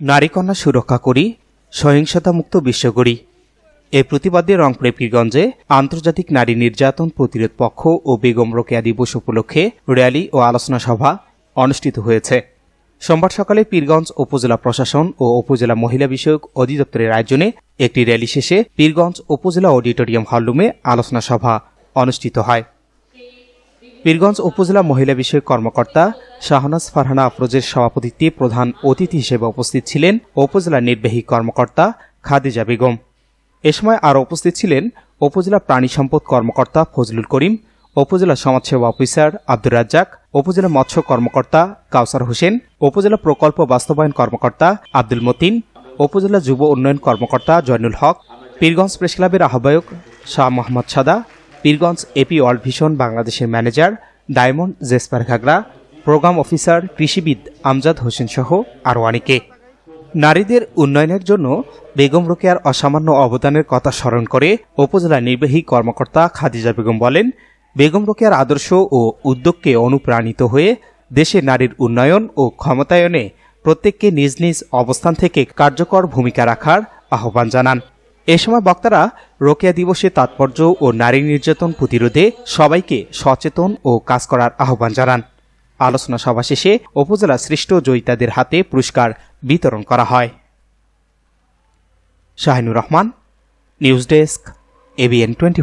নারী কন্যা সুরক্ষা করি সহিংসতা মুক্ত বিশ্ব গড়ি। এ প্রতিবাদে রংপুরে পীরগঞ্জে আন্তর্জাতিক নারী নির্যাতন প্রতিরোধ পক্ষ ও বেগম রোকেয়া দিবস উপলক্ষে র্যালি ও আলোচনা সভা অনুষ্ঠিত হয়েছে। সোমবার সকালে পীরগঞ্জ উপজেলা প্রশাসন ও উপজেলা মহিলা বিষয়ক অধিদপ্তরের আয়োজনে একটি র্যালি শেষে পীরগঞ্জ উপজেলা অডিটোরিয়াম হলরুমে আলোচনা সভা অনুষ্ঠিত হয়। পীরগঞ্জ উপজেলা মহিলা বিষয়ক কর্মকর্তা শাহনাজ ফারহানা আফরোজের সভাপতিত্বে প্রধান অতিথি হিসেবে উপস্থিত ছিলেন উপজেলা নির্বাহী কর্মকর্তা খাদিজা বেগম। এ সময় আরও উপস্থিত ছিলেন উপজেলা প্রাণী সম্পদ কর্মকর্তা ফজলুল করিম, উপজেলা সমাজসেবা অফিসার আব্দুর রাজ্জাক, উপজেলা মৎস্য কর্মকর্তা কাউসার হোসেন, উপজেলা প্রকল্প বাস্তবায়ন কর্মকর্তা আব্দুল মতিন, উপজেলা যুব উন্নয়ন কর্মকর্তা জয়নুল হক, পীরগঞ্জ প্রেস ক্লাবের আহ্বায়ক Shah Mohammad Sada Pirganj AP world vision বাংলাদেশের manager Diamond Jesper Ghagra, program officer, কৃষিবিদ আমজাদ হোসেন সহ আরও অনেকে। নারীদের উন্নয়নের জন্য বেগম রোকেয়ার অসামান্য অবদানের কথা স্মরণ করে উপজেলা নির্বাহী কর্মকর্তা খাদিজা বেগম বলেন, বেগম রোকেয়ার আদর্শ ও উদ্যোগকে অনুপ্রাণিত হয়ে দেশে নারীর উন্নয়ন ও ক্ষমতায়নে প্রত্যেককে নিজ নিজ অবস্থান থেকে কার্যকর ভূমিকা রাখার আহ্বান জানান। এ সময় বক্তারা রোকেয়া দিবসের তাৎপর্য ও নারী নির্যাতন প্রতিরোধে সবাইকে সচেতন ও কাজ করার আহ্বান জানান। আলোচনা সভা শেষে উপজেলা সৃষ্ট জয়িতাদের হাতে পুরস্কার বিতরণ করা হয়। Shahinur Rahman, news desk ABN twenty